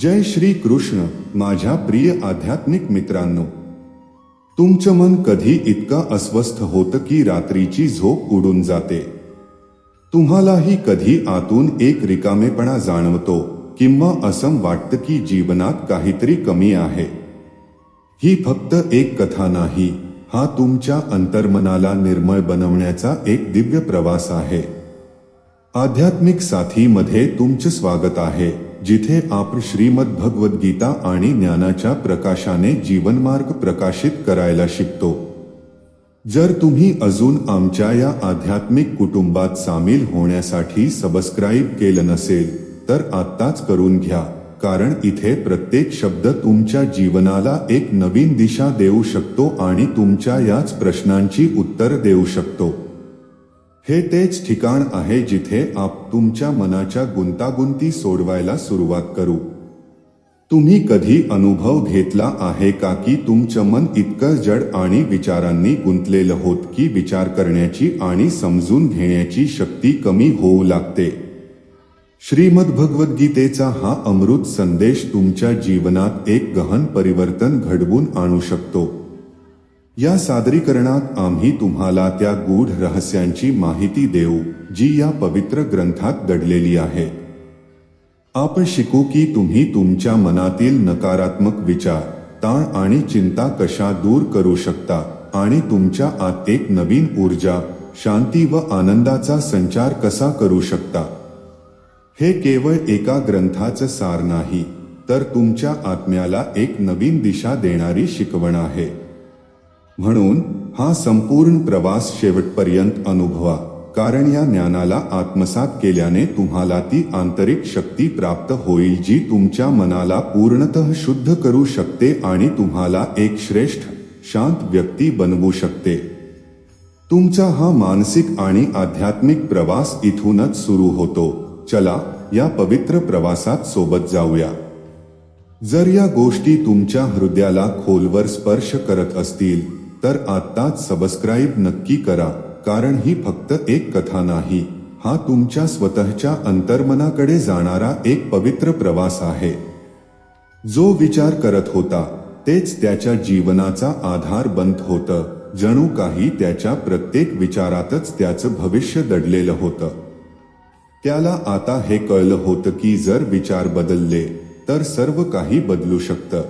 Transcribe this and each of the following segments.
जय श्री कृष्ण, माझ्या प्रिय आध्यात्मिक मित्रांनो. तुमचं मन कधी इतकं अस्वस्थ होतं की रात्रीची झोप उडून जाते? तुम्हालाही कधी आतून एक रिकामेपणा जाणवतो, किंवा असं वाटतं की जीवनात काहीतरी कमी आहे? ही फक्त एक कथा नाही, हा तुमच्या अंतर्मनाला निर्मळ बनवण्याचा एक दिव्य प्रवास आहे. आध्यात्मिक साथीमध्ये तुमचे स्वागत आहे. जिथे आपण श्रीमद भगवद्गीता आणि ज्ञानाच्या प्रकाशाने जीवनमार्ग प्रकाशित करायला शिकतो. जर तुम्ही अजून आमच्या या आध्यात्मिक कुटुंबात सामील होण्यासाठी सबस्क्राईब केलं नसेल तर आत्ताच करून घ्या कारण इथे प्रत्येक शब्द तुमच्या जीवनाला एक नवीन दिशा देऊ शकतो आणि तुमच्या याच प्रश्नांची उत्तर देऊ शकतो. हे तेच ठिकाण आहे जिथे आप तुमच्या मनाच्या गुंतागुंती सोडवायला सुरुवात करू. तुम्ही कधी अनुभव घेतला आहे का की तुमचं मन इतकं जड आणि विचारांनी गुंतलेलं होत की विचार करण्याची आणि समजून घेण्याची शक्ती कमी होऊ लागते? श्रीमद भगवद्गीतेचा हा अमृत संदेश तुमच्या जीवनात एक गहन परिवर्तन घडवून आणू शकतो. या सादरीकरणात आम्ही तुम्हाला त्या गूढ रहस्यांची माहिती देऊ जी या पवित्र ग्रंथात दडलेली आहे. आपण शिकू की तुम्ही तुमच्या मनातील नकारात्मक विचार ताण आणि चिंता कशा दूर करू शकता आणि तुमच्या आत एक नवीन ऊर्जा शांती व आनंदाचा संचार कसा करू शकता? हे केवळ एका ग्रंथाचं सार नाही तर तुमच्या आत्म्याला एक नवीन दिशा देणारी शिकवण आहे. म्हणून हा संपूर्ण प्रवास शेवटपर्यंत अनुभवा. कारण या ज्ञानाला आत्मसात केल्याने तुम्हाला ती आंतरिक शक्ती प्राप्त होईल जी तुमच्या मनाला पूर्णतः शुद्ध करू शकते आणि तुम्हाला एक श्रेष्ठ शांत व्यक्ती बनवू शकते. तुमचा हा मानसिक आणि आध्यात्मिक प्रवास इथूनच सुरू होतो. चला या पवित्र प्रवासात सोबत जाऊया. जर या गोष्टी तुमच्या हृदयाला खोलवर स्पर्श करत असतील तर आत्ताच सबस्क्राईब नक्की करा कारण ही फक्त एक कथा नाही. हा तुमच्या स्वतःच्या अंतर्मनाकडे जाणारा एक पवित्र प्रवास आहे. जो विचार करत होता तेच त्याच्या जीवनाचा आधार बनत होतं. जणू काही त्याच्या प्रत्येक विचारातच त्याचं भविष्य दडलेलं होतं. त्याला आता हे कळलं होतं की जर विचार बदलले तर सर्व काही बदलू शकतं.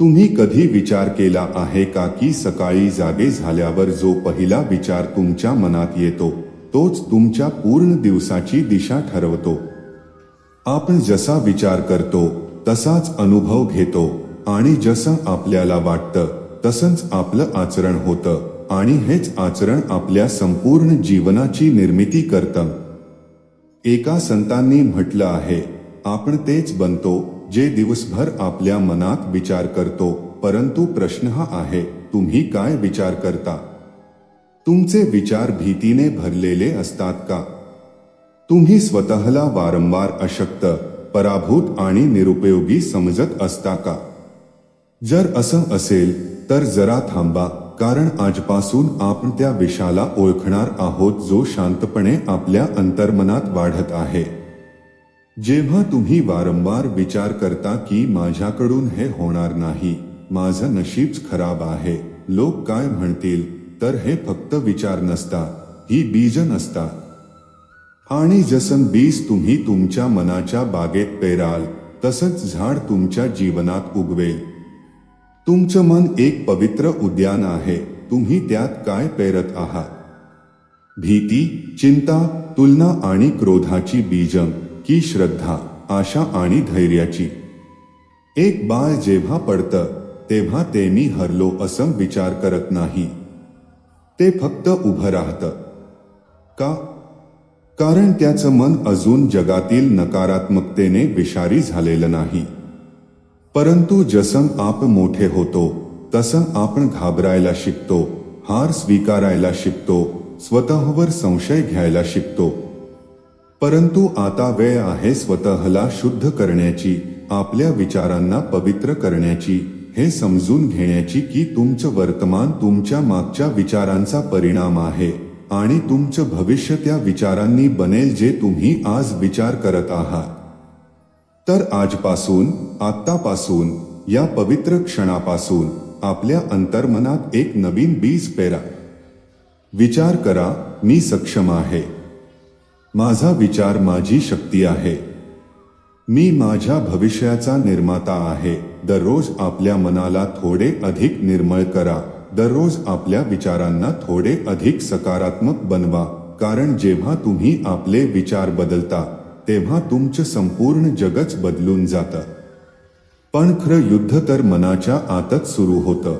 तुम्ही कधी विचार केला आहे का की सकाळी जागे झाल्यावर जो पहिला विचार तुमच्या मनात येतो तोच तुमच्या पूर्ण दिवसाची दिशा ठरवतो. आपण जसा विचार करतो तसाच अनुभव घेतो आणि जसं आपल्याला वाटतं तसंच आपलं आचरण होतं आणि हेच आचरण आपल्या संपूर्ण जीवनाची निर्मिती करतं. एका संतांनी म्हटलं आहे आपण तेच बनतो जे दिवसभर आपल्या मनात विचार करतो परंतु प्रश्न हा आहे तुम्ही काय विचार करता? तुमचे विचार भीतीने भरलेले असतात का? तुम्ही स्वतःला वारंवार अशक्त पराभूत आणि निरुपयोगी समजत असता का? जर असं असेल तर जरा थांबा कारण आजपासून आपण त्या विषाला ओळखणार आहोत जो शांतपणे आपल्या अंतर्मनात वाढत आहे. जेव्हा तुम्ही वारंवार विचार करता की माझ्याकडून हे होणार नाही माझं नशीबच खराब आहे लोक काय म्हणतील? तर हे फक्त विचार नसता ही बीज नसता. आणि जसं बीज तुम्ही तुमच्या मनाच्या बागेत पेराल तसंच झाड तुमच्या जीवनात उगवेल. तुमचं मन एक पवित्र उद्यान आहे तुम्ही त्यात काय पेरत आहात? भीती चिंता तुलना आणि क्रोधाची बीजं. की श्रद्धा आशा आणि धैर्याची. एक बाळ जेव्हा पडतं तेव्हा ते मी हरलो असं विचार करत नाही. ते फक्त उभं राहतं. का? कारण त्याचं मन अजून जगातील नकारात्मकतेने विषारी झालेलं नाही. परंतु जसं आप मोठे होतो तसं आपण घाबरायला शिकतो हार स्वीकारायला शिकतो स्वतःवर संशय घ्यायला शिकतो. परंतु आता वेळ आहे स्वतःला शुद्ध करण्याची आपल्या विचारांना पवित्र करण्याची हे समजून घेण्याची की तुमचं वर्तमान तुमच्या मागच्या विचारांचा परिणाम आहे आणि तुमचं भविष्य त्या विचारांनी बनेल जे तुम्ही आज विचार करत आहात. तर आजपासून आत्तापासून या पवित्र क्षणापासून आपल्या अंतर्मनात एक नवीन बीज पेरा. विचार करा मी सक्षम आहे. माझा विचार माझी शक्ती आहे. मी माझ्या भविष्याचा निर्माता आहे. दररोज आपल्या मनाला थोडे अधिक निर्मळ करा. दररोज आपल्या विचारांना थोडे अधिक सकारात्मक बनवा. कारण जेव्हा तुम्ही आपले विचार बदलता तेव्हा तुमचं संपूर्ण जगच बदलून जातं. पण खरं युद्ध तर मनाच्या आतच सुरू होतं.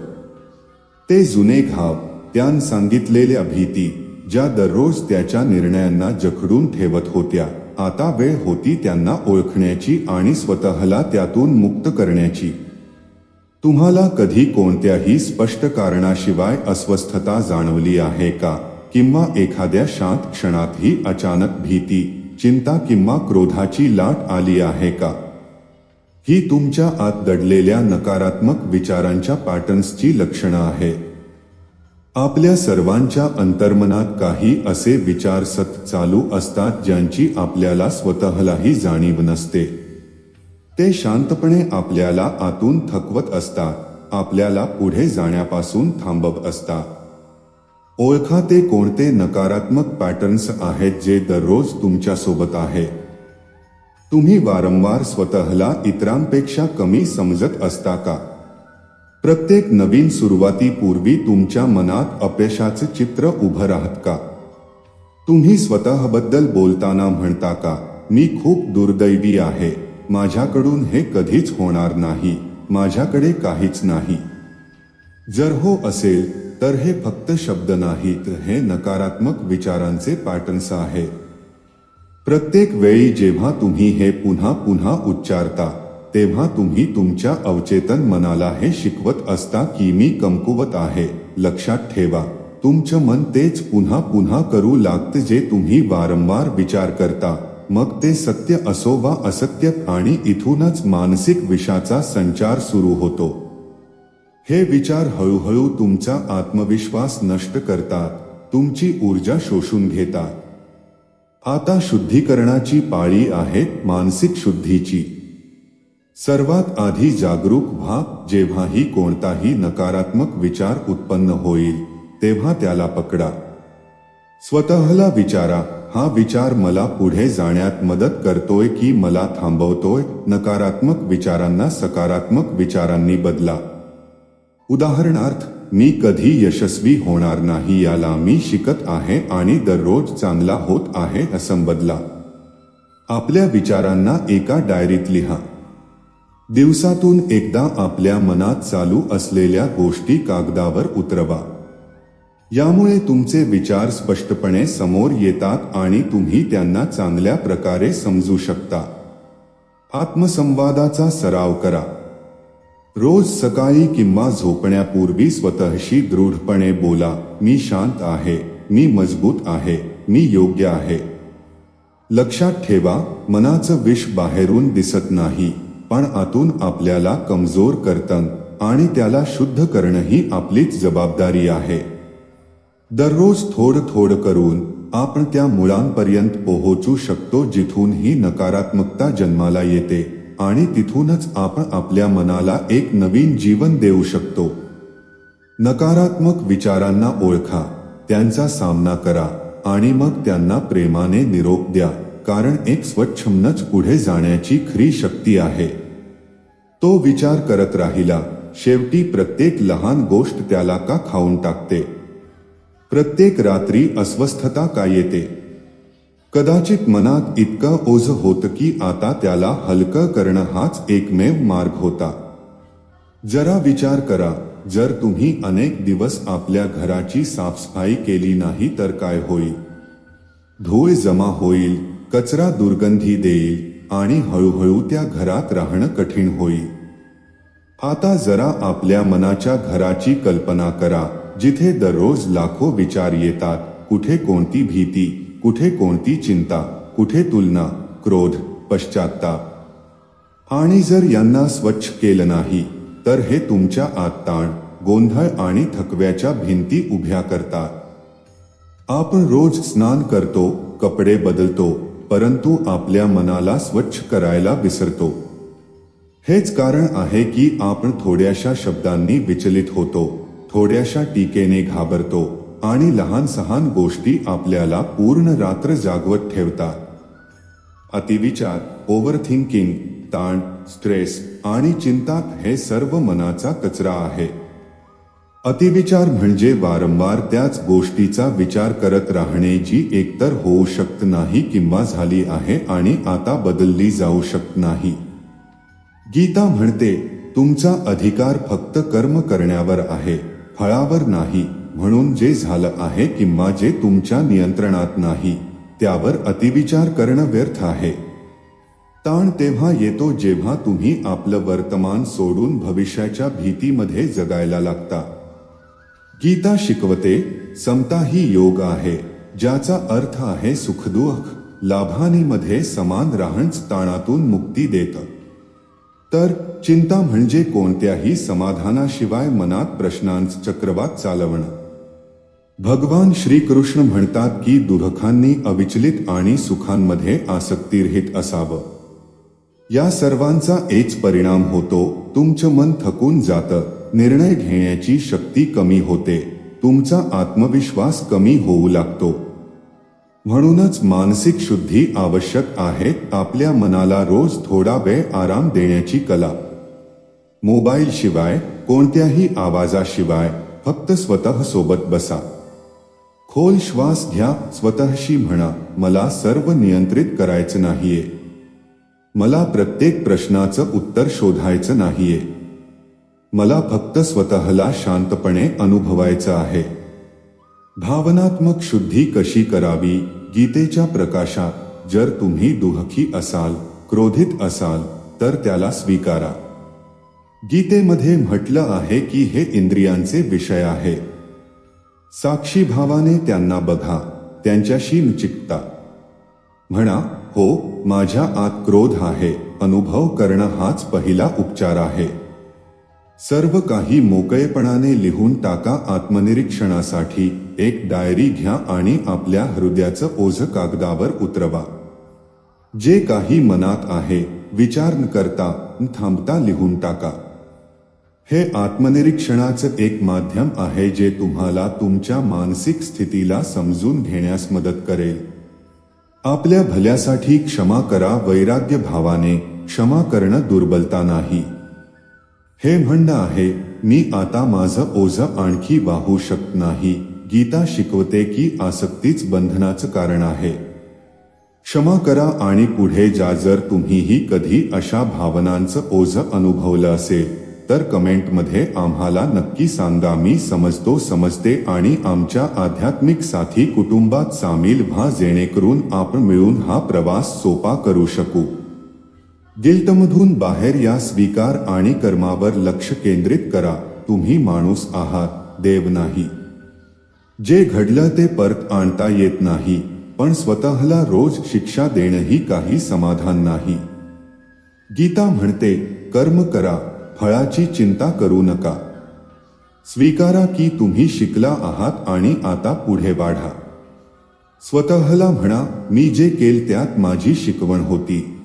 ते जुने घाव त्यान सांगितलेल्या भीती ज्या दररोज त्याच्या निर्णयांना जखडून ठेवत होत्या आता वेळ होती त्यांना ओळखण्याची आणि स्वतःला त्यातून मुक्त करण्याची. तुम्हाला कधी कोणत्याही स्पष्ट कारणाशिवाय अस्वस्थता जाणवली आहे का? किंवा एखाद्या शांत क्षणातही अचानक भीती चिंता किंवा क्रोधाची लाट आली आहे का? ही तुमच्या आत दडलेल्या नकारात्मक विचारांच्या पॅटर्न्सची लक्षणं आहे आपल्या सर्वांच्या अंतर्मनात काही असे विचार सत चालू असतात ज्यांची आपल्याला स्वतःलाही जाणीव नसते. ते शांतपणे आपल्याला आतून थकवत असतात आपल्याला पुढे जाण्यापासून थांबवत असतात. ओळखा ते कोणते नकारात्मक पॅटर्न्स आहेत जे दररोज तुमच्यासोबत आहे. तुम्ही वारंवार स्वतःला इतरांपेक्षा कमी समजत असता का? प्रत्येक नवीन सुरुवातीपूर्वी तुमच्या मनात अपयशाचं चित्र उभं राहत का? तुम्ही स्वतःबद्दल बोलताना म्हणता का मी खूप दुर्दैवी आहे माझ्याकडून हे कधीच होणार नाही माझ्याकडे काहीच नाही. जर हो असेल तर हे फक्त शब्द नाहीत हे नकारात्मक विचारांचे पॅटर्न्स आहे. प्रत्येक वेळी जेव्हा तुम्ही हे पुन्हा पुन्हा उच्चारता तेव्हा तुम्ही तुमच्या अवचेतन मनाला हे शिकवत असता की मी कमकुवत आहे. लक्षात ठेवा तुमचं मन तेच पुन्हा पुन्हा करू लागतं जे तुम्ही वारंवार विचार करता. मग ते सत्य असो वा असत्य आणि इथूनच मानसिक विषाचा संचार सुरू होतो. हे विचार हळूहळू तुमचा आत्मविश्वास नष्ट करतात तुमची ऊर्जा शोषून घेतात. आता शुद्धीकरणाची पाळी आहे मानसिक शुद्धीची. सर्वात आधी जागरूक व्हा जेव्हाही कोणताही नकारात्मक विचार उत्पन्न होईल तेव्हा त्याला पकडा. स्वतःला विचारा हा विचार मला पुढे जाण्यात मदत करतोय की मला थांबवतोय? नकारात्मक विचारांना सकारात्मक विचारांनी बदला. उदाहरणार्थ मी कधी यशस्वी होणार नाही याला मी शिकत आहे आणि दररोज चांगला होत आहे असं बदला. आपल्या विचारांना एका डायरीत लिहा. दिवसातून एकदा आपल्या मनात चालू असलेल्या गोष्टी कागदावर उतरवा. यामुळे तुमचे विचार स्पष्टपणे समोर येतात आणि तुम्ही त्यांना चांगल्या प्रकारे समजू शकता. आत्मसंवादाचा सराव करा. रोज सकाळी किंवा झोपण्यापूर्वी स्वतःशी दृढपणे बोला मी शांत आहे मी मजबूत आहे मी योग्य आहे. लक्षात ठेवा मनाचं विष बाहेरून दिसत नाही. पण आतून आपल्याला कमजोर करतं आणि त्याला शुद्ध करणं ही आपलीच जबाबदारी आहे. दररोज थोडं थोडं करून आपण त्या मुळांपर्यंत पोहोचू शकतो जिथून ही नकारात्मकता जन्माला येते आणि तिथूनच आपण आपल्या मनाला एक नवीन जीवन देऊ शकतो. नकारात्मक विचारांना ओळखा त्यांचा सामना करा आणि मग त्यांना प्रेमाने निरोप द्या. कारण एक स्वच्छमनच पुढे जाण्याची खरी शक्ती आहे. तो विचार करत राहिला शेवटी प्रत्येक लहान गोष्ट त्याला का खाऊन टाकते? प्रत्येक रात्री अस्वस्थता का येते? कदाचित मनात इतकं ओझ होतं की आता त्याला हलकं करणं हाच एकमेव मार्ग होता. जरा विचार करा जर तुम्ही अनेक दिवस आपल्या घराची साफसफाई केली नाही तर काय होईल? धूळ जमा होईल कचरा दुर्गंधी देईल आणि हळूहळू त्या घरात राहणं कठीण होईल. आता जरा आपल्या मनाच्या घराची कल्पना करा जिथे दररोज लाखो विचार येतात कुठे कोणती भीती कुठे कोणती चिंता कुठे तुलना क्रोध पश्चाताप आणि जर यांना स्वच्छ केलं नाही तर हे तुमच्या आत ताण गोंधळ आणि थकव्याच्या भिंती उभ्या करतात. आपण रोज स्नान करतो कपडे बदलतो परंतु आपल्या मनाला स्वच्छ करायला विसरतो. हेच कारण आहे की आपण थोड्याशा शब्दांनी विचलित होतो थोड्याशा टीकेने घाबरतो आणि लहान सहान गोष्टी आपल्याला पूर्ण रात्र जागवत ठेवतात. अतिविचार ओव्हर थिंकिंग ताण स्ट्रेस आणि चिंता हे सर्व मनाचा कचरा आहे. अतिविचार म्हणजे वारंवार त्याच गोष्टीचा विचार करत राहणे जी एकतर होऊ शकत नाही किंवा झाली आहे आणि आता बदलली जाऊ शकत नाही. गीता म्हणते तुमचा अधिकार फक्त कर्म करण्यावर आहे फळावर नाही म्हणून जे झालं आहे किंवा जे तुमच्या नियंत्रणात नाही त्यावर अतिविचार करणं व्यर्थ आहे. ताण तेव्हा येतो जेव्हा तुम्ही आपलं वर्तमान सोडून भविष्याच्या भीतीमध्ये जगायला लागता. गीता शिकवते समता ही योग आहे ज्याचा अर्थ आहे सुखदुःख लाभानीमध्ये समान राहण ताणातून मुक्ती देतं. तर चिंता म्हणजे कोणत्याही समाधानाशिवाय मनात प्रश्नांच चक्रवात चालवणं. भगवान श्रीकृष्ण म्हणतात की दुःखांनी अविचलित आणि सुखांमध्ये आसक्तीरहित असावं. या सर्वांचा एच परिणाम होतो तुमचं मन थकून जातं निर्णय घेण्याची शक्ती कमी होते. तुमचा आत्मविश्वास कमी होऊ लागतो. म्हणूनच मानसिक शुद्धी आवश्यक आहे. आपल्या मनाला रोज थोडा वेळ आराम देण्याची कला. मोबाईल शिवाय कोणत्याही आवाजाशिवाय फक्त स्वतः सोबत बसा. खोल श्वास घ्या स्वतःशी म्हणा मला सर्व नियंत्रित करायचं नाहीये. मला प्रत्येक प्रश्नाचं उत्तर शोधायचं नाहीये. मला फक्त स्वतःला शांतपणे अनुभवायचं आहे. भावनात्मक शुद्धी कशी करावी? गीतेच्या प्रकाशात जर तुम्ही दुःखी असाल क्रोधित असाल तर त्याला स्वीकारा. गीतेमध्ये म्हटलं आहे की हे इंद्रियांचे विषय आहे. साक्षी भावाने त्यांना बघा त्यांच्याशी चिकता म्हणा हो माझ्या आत क्रोध आहे अनुभव करणं हाच पहिला उपचार आहे. सर्व काही मोकळेपणाने लिहून टाका आत्मनिरीक्षणासाठी. एक डायरी घ्या आणि आपल्या हृदयाचं ओझ कागदावर उतरवा. जे काही मनात आहे विचार न करता न थांबता लिहून टाका. हे आत्मनिरीक्षणाचं एक माध्यम आहे जे तुम्हाला तुमच्या मानसिक स्थितीला समजून घेण्यास मदत करेल. आपल्या भल्यासाठी क्षमा करा वैराग्य भावाने क्षमा करणं दुर्बलता नाही. हे म्हणणं आहे मी आता माझं ओझ आणखी वाहू शकत नाही. गीता शिकवते की आसक्तीच बंधनाचं कारण आहे. क्षमा करा आणि पुढे जा जर तुम्हीही कधी अशा भावनांचं ओझ अनुभवलं असेल तर कमेंटमध्ये आम्हाला नक्की सांगा. मी समजतो समजते आणि आमच्या आध्यात्मिक साथी कुटुंबात सामील व्हा जेणेकरून आपण मिळून हा प्रवास सोपा करू शकू. गिल्टमधून बाहेर या स्वीकार आणि कर्मावर लक्ष केंद्रित करा. तुम्ही माणूस आहात देव नाही. जे घडलं ते परत आणता येत नाही पण स्वतःला रोज शिक्षा देणंही काही समाधान नाही. गीता म्हणते कर्म करा फळाची चिंता करू नका. स्वीकारा की तुम्ही शिकला आहात आणि आता पुढे वाढा. स्वतःला म्हणा मी जे केल त्यात माझी शिकवण होती.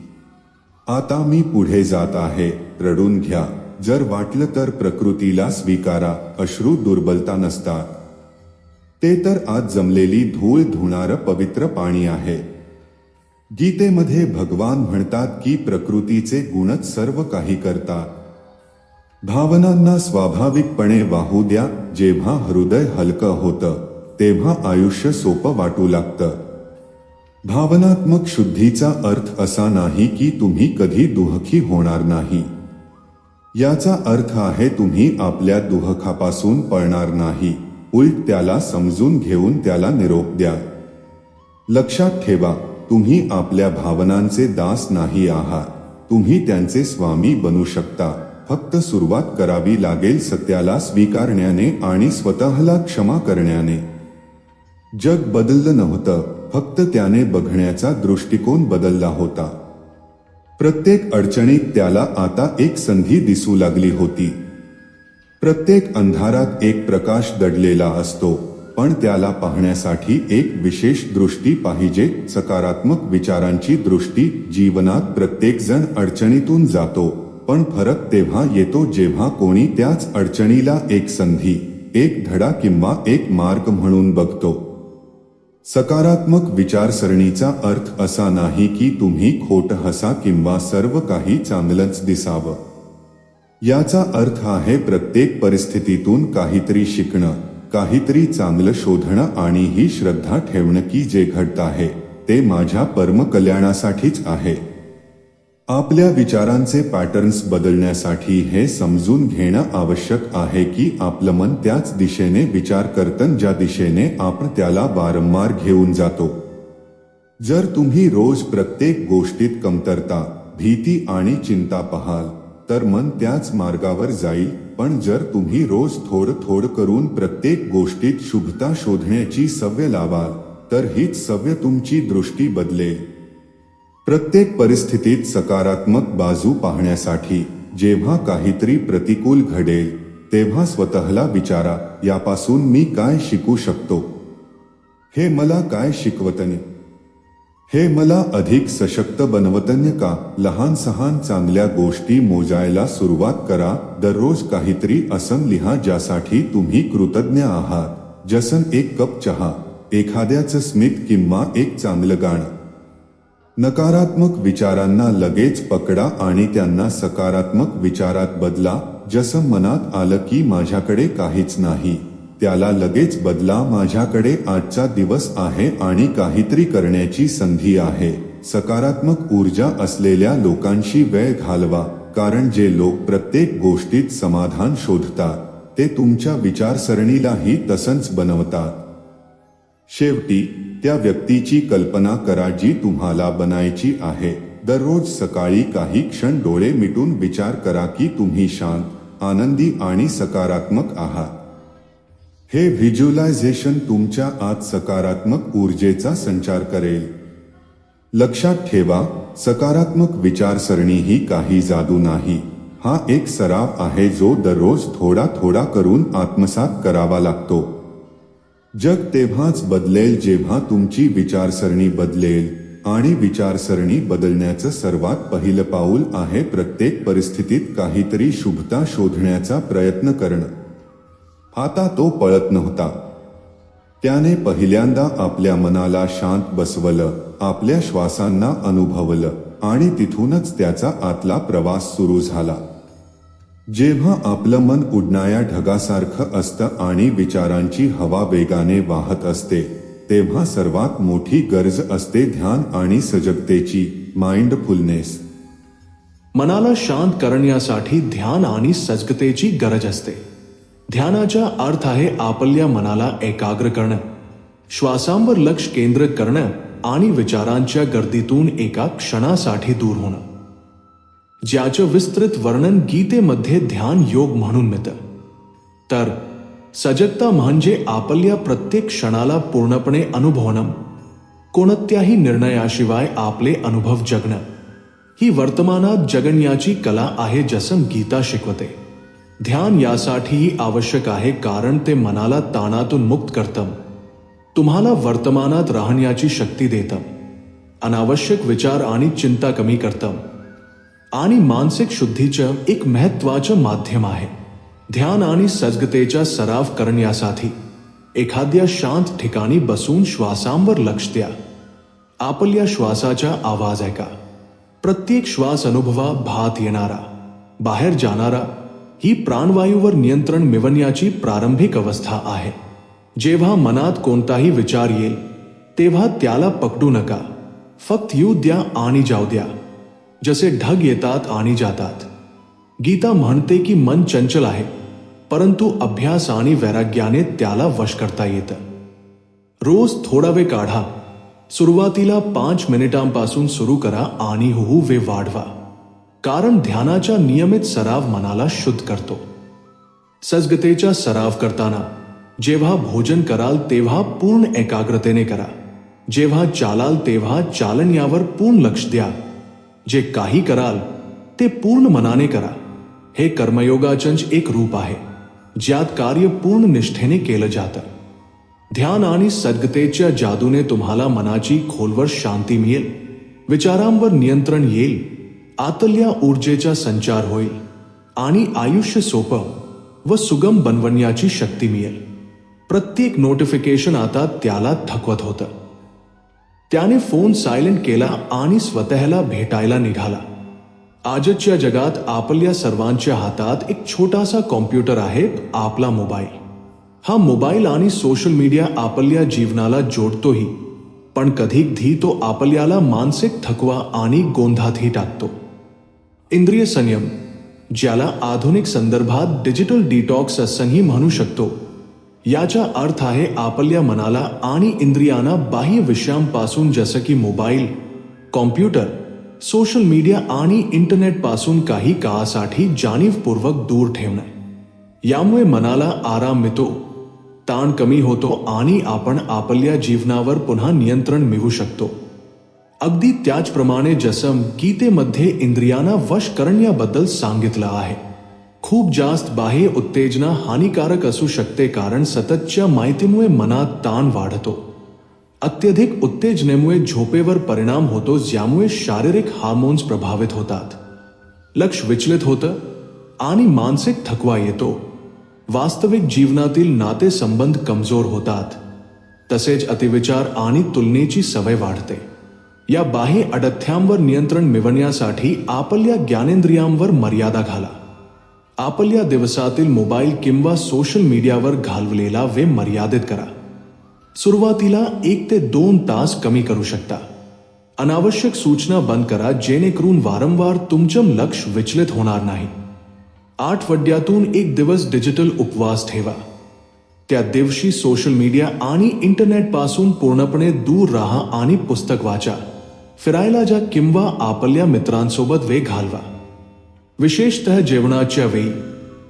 आता मी पुढे जात आहे. रडून घ्या. जर वाटलं तर प्रकृतीला स्वीकारा. अश्रू दुर्बलता नसतात ते तर आज जमलेली धूळ धुणारं पवित्र पाणी आहे. गीतेमध्ये भगवान म्हणतात की प्रकृतीचे गुणच सर्व काही करतात भावनांना स्वाभाविकपणे वाहू द्या. जेव्हा हृदय हलकं होतं तेव्हा आयुष्य सोपं वाटू लागतं. भावनात्मक शुद्धीचा अर्थ असा नाही की तुम्ही कधी दुःखी होणार नाही. याचा अर्थ आहे तुम्ही आपल्या दुःखापासून पळणार नाही. उलट त्याला समजून घेऊन त्याला निरोप द्या. लक्षात ठेवा तुम्ही आपल्या भावनांचे दास नाही आहात. तुम्ही त्यांचे स्वामी बनू शकता. फक्त सुरुवात करावी लागेल सत्याला स्वीकारण्याने आणि स्वतःला क्षमा करण्याने. जग बदललं नव्हतं. फक्त त्याने बघण्याचा दृष्टिकोन बदलला होता. प्रत्येक अडचणीत त्याला आता एक संधी दिसू लागली होती. प्रत्येक अंधारात एक प्रकाश दडलेला असतो पण त्याला पाहण्यासाठी एक विशेष दृष्टी पाहिजे. सकारात्मक विचारांची दृष्टी जीवनात प्रत्येकजण अडचणीतून जातो पण फरक तेव्हा येतो जेव्हा कोणी त्याच अडचणीला एक संधी एक धडा किंवा एक मार्ग म्हणून बघतो. सकारात्मक विचारसरणीचा अर्थ असा नाही की तुम्ही खोट हसा किंवा सर्व काही चांगलंच दिसावं. याचा अर्थ आहे प्रत्येक परिस्थितीतून काहीतरी शिकणं काहीतरी चांगलं शोधणं आणि ही श्रद्धा ठेवणं की जे घडत आहे ते माझ्या परमकल्याणासाठीच आहे. आपल्या विचारांचे पॅटर्न्स बदलण्यासाठी हे समजून घेणं आवश्यक आहे की आपलं मन त्याच दिशेने विचार करतं ज्या दिशेने आपण त्याला वारंवार घेऊन जातो. जर तुम्ही रोज प्रत्येक गोष्टीत कमतरता भीती आणि चिंता पाहाल तर मन त्याच मार्गावर जाईल. पण जर तुम्ही रोज थोडं थोडं करून प्रत्येक गोष्टीत शुभता शोधण्याची सवय लावाल तर हीच सवय तुमची दृष्टी बदलेल. प्रत्येक परिस्थितीत सकारात्मक बाजू पाहण्यासाठी जेव्हा काहीतरी प्रतिकूल घडेल तेव्हा स्वतःला विचारा यापासून मी काय शिकू शकतो? हे मला काय शिकवतने? हे मला अधिक सशक्त बनवतन्य का? लहान सहान चांगल्या गोष्टी मोजायला सुरुवात करा. दररोज काहीतरी असं लिहा ज्यासाठी तुम्ही कृतज्ञ आहात. जसन एक कप चहा एखाद्याचं स्मित किंवा एक चांगलं गाणं. नकारात्मक विचारांना लगेच पकडा आणि त्यांना सकारात्मक विचारात बदला. जसं मनात आलं की माझ्याकडे काहीच नाही त्याला लगेच बदला. माझ्याकडे आजचा दिवस आहे आणि काहीतरी करण्याची संधी आहे. सकारात्मक ऊर्जा असलेल्या लोकांशी वेळ घालवा कारण जे लोक प्रत्येक गोष्टीत समाधान शोधतात ते तुमच्या विचारसरणीलाही तसंच बनवतात. शेवटी त्या व्यक्तीची कल्पना करा जी तुम्हाला बनायची आहे. दररोज सकाळी काही क्षण डोळे मिटून विचार करा की तुम्ही शांत आनंदी आणि सकारात्मक आहात. हे व्हिज्युलायझेशन तुमच्या आत सकारात्मक ऊर्जेचा संचार करेल. लक्षात ठेवा सकारात्मक विचारसरणी ही काही जादू नाही. हा एक सराव आहे जो दररोज थोडा थोडा करून आत्मसात करावा लागतो. जग तेव्हाच बदलेल जेव्हा तुमची विचारसरणी बदलेल. आणि विचारसरणी बदलण्याचं सर्वात पहिलं पाऊल आहे प्रत्येक परिस्थितीत काहीतरी शुभता शोधण्याचा प्रयत्न करणं. आता तो पळत नव्हता. त्याने पहिल्यांदा आपल्या मनाला शांत बसवलं आपल्या श्वासांना अनुभवलं आणि तिथूनच त्याचा आतला प्रवास सुरू झाला. जेव्हा आपलं मन उडणाऱ्या ढगासारखं असतं आणि विचारांची हवा वेगाने वाहत असते तेव्हा सर्वात मोठी गरज असते ध्यान आणि सजगतेची माइंडफुलनेस मनाला शांत करण्यासाठी ध्यान आणि सजगतेची गरज असते. ध्यानाचा अर्थ आहे आपल्या मनाला एकाग्र करणं श्वासांवर लक्ष केंद्र करणं आणि विचारांच्या गर्दीतून एका क्षणासाठी दूर होणं. ज्याचं विस्तृत वर्णन गीतेमध्ये ध्यान योग म्हणून मिळतं. तर सजगता म्हणजे आपल्या प्रत्येक क्षणाला पूर्णपणे अनुभवणं. कोणत्याही निर्णयाशिवाय आपले अनुभव जगणं. ही वर्तमानात जगण्याची कला आहे जसं गीता शिकवते. ध्यान यासाठीही आवश्यक आहे कारण ते मनाला ताणातून मुक्त करतं. तुम्हाला वर्तमानात राहण्याची शक्ती देतं. अनावश्यक विचार आणि चिंता कमी करतं. आणि मानसिक शुद्धीचं एक महत्वाचं माध्यम आहे. ध्यान आणि सजगतेचा सराव करण्यासाठी एखाद्या शांत ठिकाणी बसून श्वासांवर लक्ष द्या. आपल्या श्वासाचा आवाज ऐका. प्रत्येक श्वास अनुभवा भात येणारा बाहेर जाणारा ही प्राणवायूवर नियंत्रण मिळवण्याची प्रारंभिक अवस्था आहे. जेव्हा मनात कोणताही विचार येईल तेव्हा त्याला पकडू नका. फक्त येऊ द्या आणि जाऊ द्या. जसे ढग येतात आणि जातात. गीता म्हणते की मन चंचल आहे परंतु अभ्यास आणि वैराग्याने त्याला वश करता येतं. रोज थोडा वेळ काढा सुरुवातीला पाच मिनिटांपासून सुरू करा आणि हळू वे वाढवा. कारण ध्यानाचा नियमित सराव मनाला शुद्ध करतो. सजगतेचा सराव करताना जेव्हा भोजन कराल तेव्हा पूर्ण एकाग्रतेने करा. जेव्हा चालाल तेव्हा चालन यावर पूर्ण लक्ष द्या. जे काही कराल ते पूर्ण मनाने करा. हे कर्मयोगाचंच एक रूप आहे ज्यात कार्य पूर्ण निष्ठेने केलं जातं. ध्यान आणि सद्गतेच्या जादूने तुम्हाला मनाची खोलवर शांती मिळेल. विचारांवर नियंत्रण येईल. आतल्या ऊर्जेचा संचार होईल. आणि आयुष्य सोपं व सुगम बनवण्याची शक्ती मिळेल. प्रत्येक नोटिफिकेशन आता त्याला थकवत होतं. त्याने फोन सायलेंट केला आणि स्वतःला भेटायला निघाला. आजच्या जगात आपल्या सर्वांच्या हातात एक छोटासा कॉम्प्युटर आहे आपला मोबाईल. हा मोबाईल आणि सोशल मीडिया आपल्या जीवनाला जोडतोही पण कधीकधी तो आपल्याला मानसिक थकवा आणि गोंधातही टाकतो. इंद्रिय संयम ज्याला आधुनिक संदर्भात डिजिटल डिटॉक्स असंही म्हणू शकतो याचा अर्थ आहे आपल्या मनाला आणि इंद्रियांना बाह्य विषयांपासून जसं की मोबाईल कॉम्प्युटर सोशल मीडिया आणि इंटरनेटपासून काही काळासाठी जाणीवपूर्वक दूर ठेवणं. यामुळे मनाला आराम मिळतो ताण कमी होतो आणि आपण आपल्या जीवनावर पुन्हा नियंत्रण मिळवू शकतो. अगदी त्याचप्रमाणे जसं गीतेमध्ये इंद्रियांना वश करण्याबद्दल सांगितलं आहे. खूप जास्त बाह्य उत्तेजना हानिकारक असू शकते कारण सततच्या माहितीमुळे मनात ताण वाढतो. अत्यधिक उत्तेजनेमुळे झोपेवर परिणाम होतो ज्यामुळे शारीरिक हार्मोन्स प्रभावित होतात. लक्ष विचलित होतं आणि मानसिक थकवा येतो. वास्तविक जीवनातील नातेसंबंध कमजोर होतात. तसेच अतिविचार आणि तुलनेची सवय वाढते. या बाह्य अडथ्यांवर नियंत्रण मिळवण्यासाठी आपल्या ज्ञानेंद्रियांवर मर्यादा घाला. आपल्या दिवसातील मोबाईल किंवा सोशल मीडियावर घालवलेला वेळ मर्यादित करा. सुरुवातीला एक ते दोन तास कमी करू शकता. अनावश्यक सूचना बंद करा जेणेकरून वारंवार तुमचं लक्ष विचलित होणार नाही. आठवड्यातून एक दिवस डिजिटल उपवास ठेवा. त्या दिवशी सोशल मीडिया आणि इंटरनेटपासून पूर्णपणे दूर राहा आणि पुस्तक वाचा. फिरायला जा किंवा आपल्या मित्रांसोबत वेळ घालवा. विशेषतः जेवणाच्या वेळी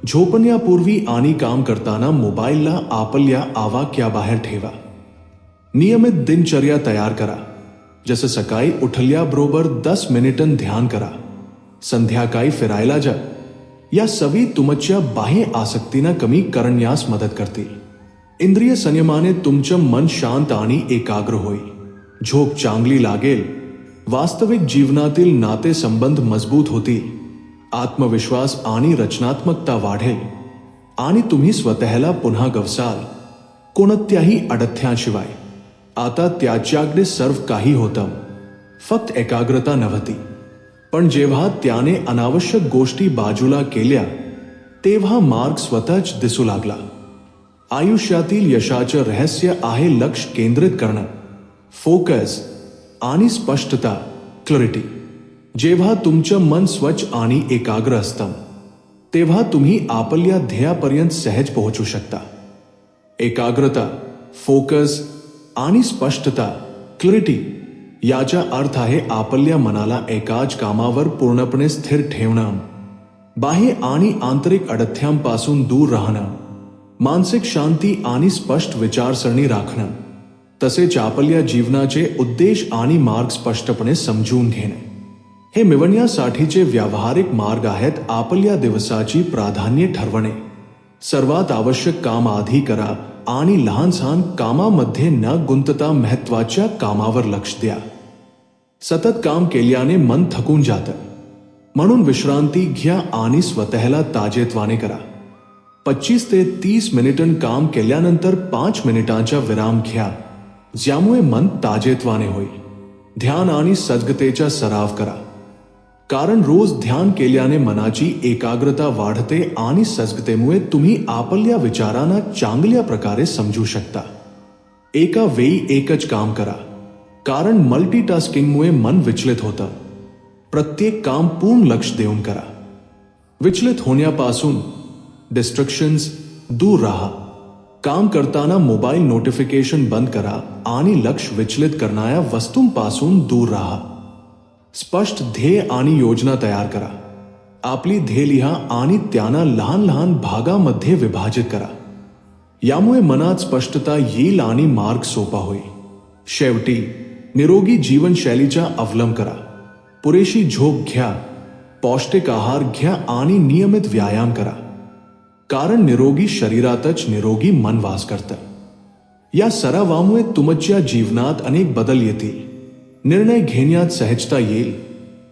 झोपण्यापूर्वी आणि काम करताना मोबाईलला आपल्या आवाक्याबाहेर ठेवा. नियमित दिनचर्या तयार करा. जसं सकाळी उठल्याबरोबर दस मिनिटं ध्यान करा. संध्याकाळी फिरायला जा. या सवी तुमच्या बाह्य आसक्तींना कमी करण्यास मदत करतील. इंद्रिय संयमाने तुमचं मन शांत आणि एकाग्र होईल. झोप चांगली लागेल. वास्तविक जीवनातील नातेसंबंध मजबूत होतील. आत्मविश्वास आणि रचनात्मकता वाढेल. आणि तुम्ही स्वतःला पुन्हा गवसाल कोणत्याही अडथ्याशिवाय. आता त्याच्याकडे सर्व काही होतं. फक्त एकाग्रता नव्हती. पण जेव्हा त्याने अनावश्यक गोष्टी बाजूला केल्या तेव्हा मार्ग स्वतःच दिसू लागला. आयुष्यातील यशाचं रहस्य आहे लक्ष केंद्रित करणं. फोकस आणि स्पष्टता क्लरिटी जेव्हा तुमचं मन स्वच्छ आणि एकाग्र असतं तेव्हा तुम्ही आपल्या ध्येयापर्यंत सहज पोहोचू शकता. एकाग्रता फोकस आणि स्पष्टता क्लरिटी याचा अर्थ आहे आपल्या मनाला एकाच कामावर पूर्णपणे स्थिर ठेवणं बाह्य आणि आंतरिक अडथ्यांपासून दूर राहणं मानसिक शांती आणि स्पष्ट विचारसरणी राखणं तसेच आपल्या जीवनाचे उद्देश आणि मार्ग स्पष्टपणे समजून घेणे. हे मिळवण्यासाठीचे व्यावहारिक मार्ग आहेत आपल्या दिवसाची प्राधान्य ठरवणे. सर्वात आवश्यक काम आधी करा आणि लहान सहान कामामध्ये न गुंतता महत्त्वाच्या कामावर लक्ष द्या. सतत काम केल्याने मन थकून जातं. म्हणून विश्रांती घ्या आणि स्वतःला ताजेत्वाने करा. पच्चीस ते तीस मिनिटं काम केल्यानंतर पाच मिनिटांचा विराम घ्या ज्यामुळे मन ताजेत्वाने होईल. ध्यान आणि सजगतेचा सराव करा. कारण रोज ध्यान केल्याने मनाची एकाग्रता वाढते आणि सजगतेमुळे तुम्ही आपल्या विचारांना चांगल्या प्रकारे समजू शकता. एका वेळी एकच काम करा. कारण मल्टीटास्किंगमुळे मन विचलित होतं. प्रत्येक काम पूर्ण लक्ष देऊन करा. विचलित होण्यापासून डिस्ट्रक्शन्स दूर राहा. काम करताना मोबाईल नोटिफिकेशन बंद करा आणि लक्ष विचलित करणाऱ्या वस्तूंपासून दूर राहा. स्पष्ट ध्येय आणि योजना तयार करा. आपली ध्येय लिहा आणि त्यांना लहान लहान भागामध्ये विभाजित करा. यामुळे मनात स्पष्टता येईल आणि मार्ग सोपा होईल. शेवटी निरोगी जीवनशैलीचा अवलंब करा. पुरेशी झोप घ्या पौष्टिक आहार घ्या आणि नियमित व्यायाम करा. कारण निरोगी शरीरातच निरोगी मन वास करतं. या सरावामुळे तुमच्या जीवनात अनेक बदल येतील. निर्णय घेण्यात सहजता येईल.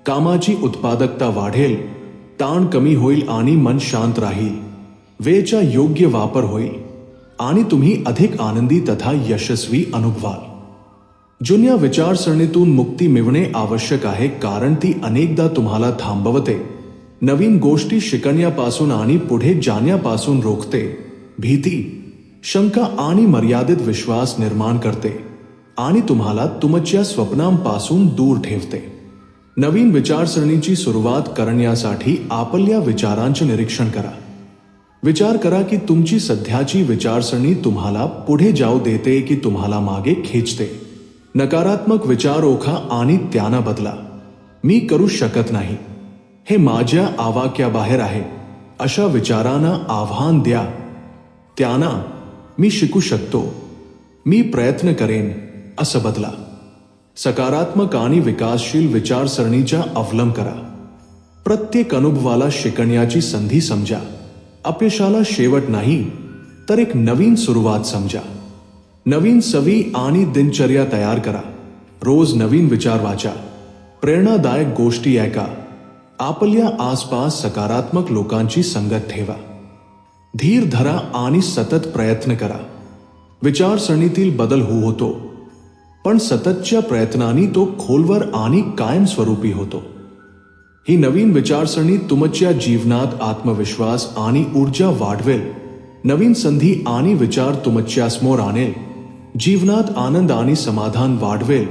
कामाची उत्पादकता वाढेल. ताण कमी होईल आणि मन शांत राहील. वेळचा योग्य वापर होईल. आणि तुम्ही अधिक आनंदी तथा यशस्वी अनुभवाल. जुन्या विचारसरणीतून मुक्ती मिळणे आवश्यक आहे कारण ती अनेकदा तुम्हाला थांबवते. नवीन गोष्टी शिकण्यापासून आणि पुढे जाण्यापासून रोखते. भीती शंका आणि मर्यादित विश्वास निर्माण करते. आणि तुम्हाला तुमच्या स्वप्नांपासून दूर ठेवते. नवीन विचारसरणीची सुरुवात करण्यासाठी आपल्या विचारांचे निरीक्षण करा. विचार करा की तुमची सध्याची विचारसरणी तुम्हाला पुढे जाऊ देते की तुम्हाला मागे खेचते. नकारात्मक विचार ओखा आणि त्यांना बदला. मी करू शकत नाही. हे माझ्या आवाक्याबाहेर आहे. अशा विचारांना आव्हान द्या. त्यांना मी शिकू शकतो. मी प्रयत्न करेन. असं बदला. सकारात्मक आणि विकासशील विचारसरणीचा अवलंब करा. प्रत्येक अनुभवाला शिकण्याची संधी समजा. अपयशाला शेवट नाही तर एक नवीन सुरुवात समजा. नवीन सवी आणि दिनचर्या तयार करा. रोज नवीन विचार वाचा. प्रेरणादायक गोष्टी ऐका. आपल्या आसपास सकारात्मक लोकांची संगत ठेवा. धीर धरा आणि सतत प्रयत्न करा. विचारसरणीतील बदल होऊ होतो. पण सततच्या प्रयत्नांनी तो खोलवर आणि कायमस्वरूपी होतो. ही नवीन विचारसरणी तुमच्या जीवनात आत्मविश्वास आणि ऊर्जा वाढवेल. नवीन संधी आणि विचार तुमच्यासमोर आणेल. जीवनात आनंद आणि समाधान वाढवेल.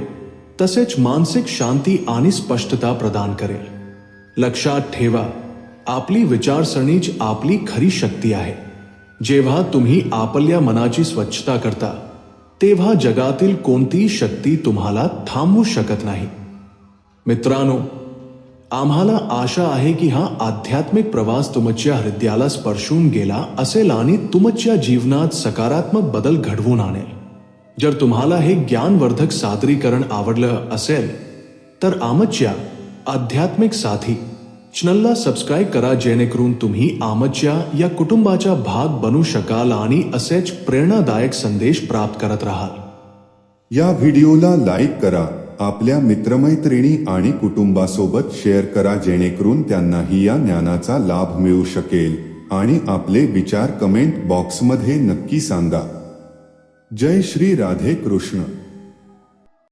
तसेच मानसिक शांती आणि स्पष्टता प्रदान करेल. लक्षात ठेवा आपली विचारसरणीच आपली खरी शक्ती आहे. जेव्हा तुम्ही आपल्या मनाची स्वच्छता करता तेव्हा जगातील कोणतीही शक्ती तुम्हाला थांबवू शकत नाही. मित्रांनो आम्हाला आशा आहे की हा आध्यात्मिक प्रवास तुमच्या हृदयाला स्पर्शून गेला असेल आणि तुमच्या जीवनात सकारात्मक बदल घडवून आणेल. जर तुम्हाला हे ज्ञानवर्धक सादरीकरण आवडलं असेल तर आमच्या आध्यात्मिक साथी चॅनलला सबस्क्राईब करा जेणेकरून तुम्ही आमच्या या कुटुंबाचा भाग बनू शकाल आणि असेच प्रेरणादायक संदेश प्राप्त करत राहाल. या व्हिडिओला लाईक करा आपल्या मित्रमैत्रिणी आणि कुटुंबासोबत शेअर करा जेणेकरून त्यांनाही या ज्ञानाचा लाभ मिळू शकेल आणि आपले विचार कमेंट बॉक्समध्ये नक्की सांगा. जय श्री राधे कृष्ण